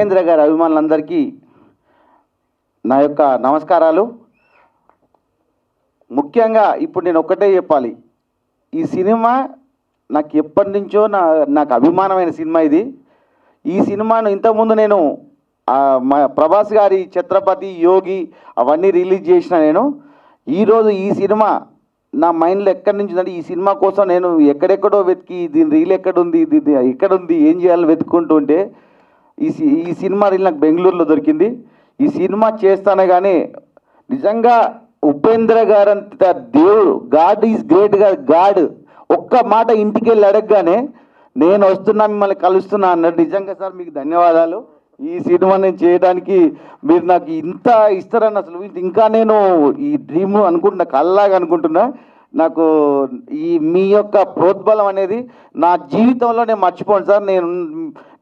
ఉపేంద్ర గారి అభిమానులందరికీ నా యొక్క నమస్కారాలు. ముఖ్యంగా ఇప్పుడు నేను ఒక్కటే చెప్పాలి. ఈ సినిమా నాకు ఎప్పటి నుంచో నా నాకు అభిమానమైన సినిమా ఇది. ఈ సినిమాను ఇంతకుముందు నేను మా ప్రభాస్ గారి ఛత్రపతి యోగి అవన్నీ రిలీజ్ చేసిన నేను. ఈరోజు ఈ సినిమా నా మైండ్లో ఎక్కడి నుంచి ఉందంటే ఈ సినిమా కోసం నేను ఎక్కడెక్కడో వెతికి దీని రీల్ ఎక్కడుంది దీన్ని ఎక్కడుంది ఏం చేయాలో వెతుక్కుంటుంటే ఈ సి- ఈ సినిమా రీల్ నాకు బెంగళూరులో దొరికింది. ఈ సినిమా చేస్తానే కానీ నిజంగా ఉపేంద్ర గారంత దేవుడు. గాడ్ ఈజ్ గ్రేట్గా గాడ్. ఒక్క మాట ఇంటికి వెళ్ళి అడగగానే నేను వస్తున్నా మిమ్మల్ని కలుస్తున్నా అన్నాడు. నిజంగా సార్ మీకు ధన్యవాదాలు. ఈ సినిమా నేను చేయడానికి మీరు నాకు ఇంత ఇస్తారని అసలు ఇంకా నేను ఈ డ్రీమ్ అనుకుంటున్నా కల్లాగా అనుకుంటున్నా. నాకు ఈ మీ యొక్క ప్రోద్బలం అనేది నా జీవితంలో నేను మర్చిపోను సార్. నేను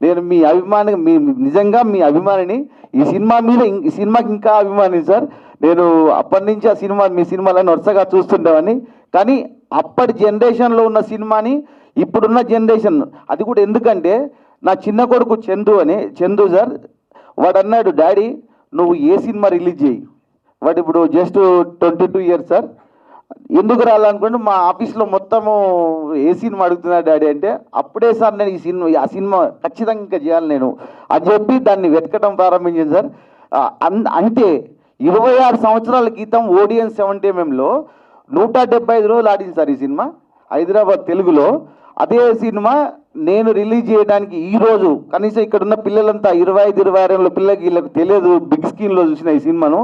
నేను మీ అభిమాని మీ నిజంగా మీ అభిమానిని ఈ సినిమా మీద ఈ సినిమాకి ఇంకా అభిమాని సార్. నేను అప్పటి నుంచి ఆ సినిమా మీ సినిమాలను వరుసగా చూస్తుండేవాడిని. కానీ అప్పటి జనరేషన్లో ఉన్న సినిమాని ఇప్పుడున్న జనరేషన్ అది కూడా ఎందుకంటే నా చిన్న కొడుకు చందు అని చందు సార్ వాడు అన్నాడు డాడీ నువ్వు ఏ సినిమా రిలీజ్ చేయి వాడు ఇప్పుడు just twenty two years sir. ఎందుకు రాలనుకుంటే మా ఆఫీస్లో మొత్తము ఏ సినిమా అడుగుతున్నా డాడీ అంటే అప్పుడే సార్ నేను ఈ సినిమా ఆ సినిమా ఖచ్చితంగా ఇంకా చేయాలి నేను అని చెప్పి దాన్ని వెతకడం ప్రారంభించింది సార్. అన్- అంటే ఇరవై ఆరు సంవత్సరాల క్రితం ఓడియన్ సెవెంటీ ఎంఎంలో నూట డెబ్బై ఐదు రోజులు ఆడింది సార్ ఈ సినిమా హైదరాబాద్ తెలుగులో. అదే సినిమా నేను రిలీజ్ చేయడానికి ఈ రోజు కనీసం ఇక్కడ ఉన్న పిల్లలంతా ఇరవై ఐదు ఇరవై ఆరు ఏళ్ళ పిల్లలకి వీళ్ళకి తెలియదు బిగ్ స్క్రీన్లో చూసిన ఈ సినిమాను.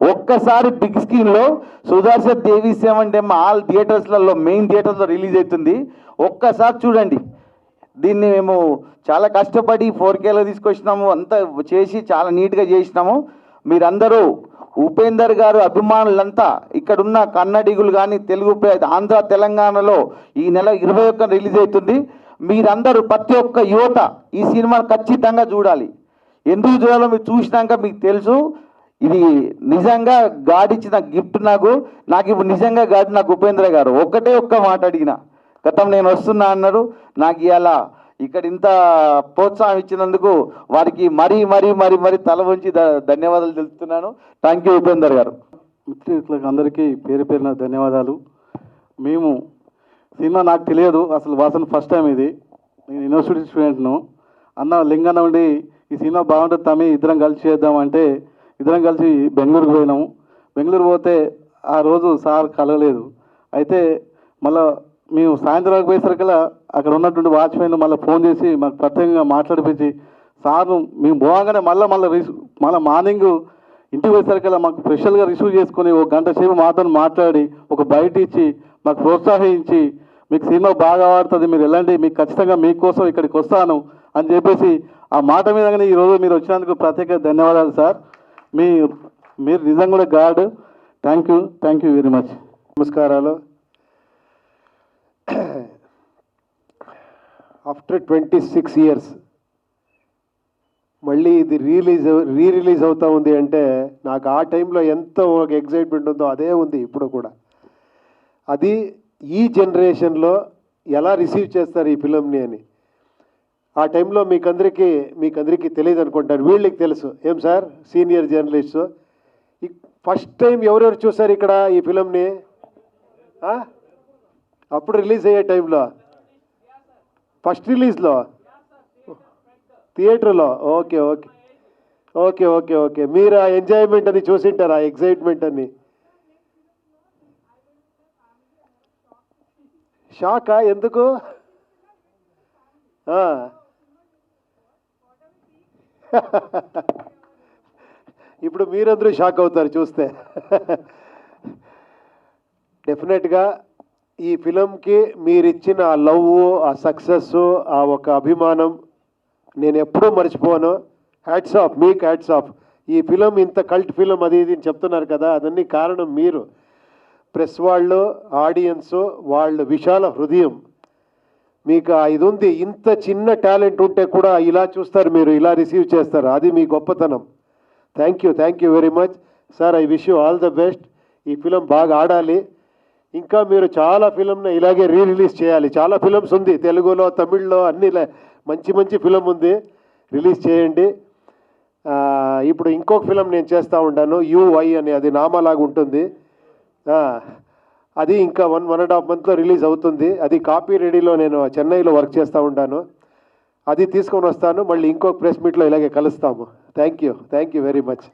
ఒక్కసారి బిగ్ స్క్రీన్లో సుదర్శన్ దేవి సెవెన్ డెమ్ ఆల్ థియేటర్స్లలో మెయిన్ థియేటర్స్లో రిలీజ్ అవుతుంది. ఒక్కసారి చూడండి. దీన్ని మేము చాలా కష్టపడి ఫోర్ కేలో తీసుకొచ్చినాము. అంతా చేసి చాలా నీట్గా చేసినాము. మీరందరూ ఉపేందర్ గారు అభిమానులంతా ఇక్కడున్న కన్నడిగులు కానీ తెలుగు ఆంధ్ర తెలంగాణలో ఈ నెల ఇరవై ఒక్క రిలీజ్ అవుతుంది. మీరందరూ ప్రతి ఒక్క యువత ఈ సినిమాను ఖచ్చితంగా చూడాలి. ఎందుకు చూడాలో మీరు చూసినాక మీకు తెలుసు. ఇది నిజంగా గాడ్ ఇచ్చిన గిఫ్ట్ నాకు నాకు ఇప్పుడు నిజంగా గాడ్ నాకు ఉపేంద్ర గారు ఒక్కటే ఒక్క మాట అడిగిన. గతం నేను వస్తున్నా అన్నారు నాకు ఇలా ఇక్కడ ఇంత ప్రోత్సాహం ఇచ్చినందుకు వారికి మరీ మరీ మరీ మరీ తల ఉంచి ధన్యవాదాలు తెలుపుతున్నాను. థ్యాంక్ యూ ఉపేందర్ గారు. మిత్రులకు అందరికీ పేరు పేరున ధన్యవాదాలు. మేము సినిమా నాకు తెలియదు అసలు వాసన ఫస్ట్ టైం ఇది. నేను యూనివర్సిటీ స్టూడెంట్ను. అన్న లింగన్న ఉండి ఈ సినిమా బాగుంటుంది తమ్మి ఇద్దరం కలిసి చేద్దామంటే ఇద్దరం కలిసి బెంగళూరుకు పోయినాము. బెంగళూరు పోతే ఆ రోజు సార్ కలగలేదు. అయితే మళ్ళా మేము సాయంత్రం పోయేసరికల్లా అక్కడ ఉన్నటువంటి వాచ్మెన్ మళ్ళీ ఫోన్ చేసి మాకు ప్రత్యేకంగా మాట్లాడిపించి సార్ను మేము పోగానే మళ్ళీ మళ్ళీ రిసీవ్ మళ్ళీ మార్నింగ్ ఇంటికి పోయేసరికల్లా మాకు స్పెషల్గా రిసీవ్ చేసుకొని ఒక గంట సేపు మాతో మాట్లాడి ఒక బయట ఇచ్చి మాకు ప్రోత్సహించి మీకు సినిమా బాగా ఆడుతుంది మీరు వెళ్ళండి మీకు ఖచ్చితంగా మీకోసం ఇక్కడికి వస్తాను అని చెప్పేసి ఆ మాట మీదగానే ఈరోజు మీరు వచ్చినందుకు ప్రత్యేక ధన్యవాదాలు సార్. మీ మీరు నిజంగా కూడా god. Thank you thank you very much నమస్కారాలు. ఆఫ్టర్ ట్వంటీ సిక్స్ ఇయర్స్ మళ్ళీ ఇది రిలీజ్ రీ రిలీజ్ అవుతూ ఉంది అంటే నాకు ఆ టైంలో ఎంత ఒక ఎగ్జైట్మెంట్ ఉందో అదే ఉంది ఇప్పుడు కూడా. అది ఈ జనరేషన్లో ఎలా రిసీవ్ చేస్తారు ఈ ఫిలంని అని. ఆ టైంలో మీకందరికీ మీకందరికీ తెలియదు అనుకుంటాను వీళ్ళకి తెలుసు. ఏం sir? Senior journalist. First time ఎవరెవరు చూసారు ఇక్కడ ఈ ఫిలంని? అప్పుడు రిలీజ్ అయ్యే టైంలో. ఫస్ట్ రిలీజ్లో? థియేటర్లో? Okay okay. Okay okay okay. మీరు ఆ ఎంజాయ్మెంట్ అని చూసింటారు ఆ ఎగ్జైట్మెంట్ అని. షాకా? ఎందుకు? ఇప్పుడు మీరందరూ షాక్ అవుతారు చూస్తే. డెఫినెట్గా ఈ ఫిలంకి మీరిచ్చిన ఆ లవ్ ఆ సక్సెస్ ఆ ఒక అభిమానం నేను ఎప్పుడూ మర్చిపోను. హ్యాట్స్ ఆఫ్ మీకు హ్యాట్స్ ఆఫ్ ఈ ఫిలం ఇంత కల్ట్ ఫిలం అది ఇది అని చెప్తున్నారు కదా అదన్నీ కారణం మీరు. ప్రెస్ వాళ్ళు ఆడియన్స్ వాళ్ళ విశాల హృదయం. మీకు ఇది ఉంది ఇంత చిన్న టాలెంట్ ఉంటే కూడా ఇలా చూస్తారు మీరు ఇలా రిసీవ్ చేస్తారు. అది మీ గొప్పతనం. Thank you thank you very much sir I wish you all the best ఈ ఫిలం బాగా ఆడాలి. ఇంకా మీరు చాలా ఫిలంని ఇలాగే రీ రిలీజ్ చేయాలి. చాలా ఫిలమ్స్ ఉంది. తెలుగులో తమిళ్ళో అన్ని మంచి మంచి ఫిలం ఉంది. రిలీజ్ చేయండి. ఇప్పుడు ఇంకొక ఫిలం నేను చేస్తూ ఉంటాను. యువై అని అది నామాలాగా ఉంటుంది. అది ఇంకా వన్ వన్ అండ్ హాఫ్ మంత్లో రిలీజ్ అవుతుంది. అది కాపీ రెడీలో నేను చెన్నైలో వర్క్ చేస్తూ ఉంటాను. అది తీసుకొని వస్తాను. మళ్ళీ ఇంకొక ప్రెస్ మీట్లో ఇలాగే కలుస్తాము. Thank you thank you very much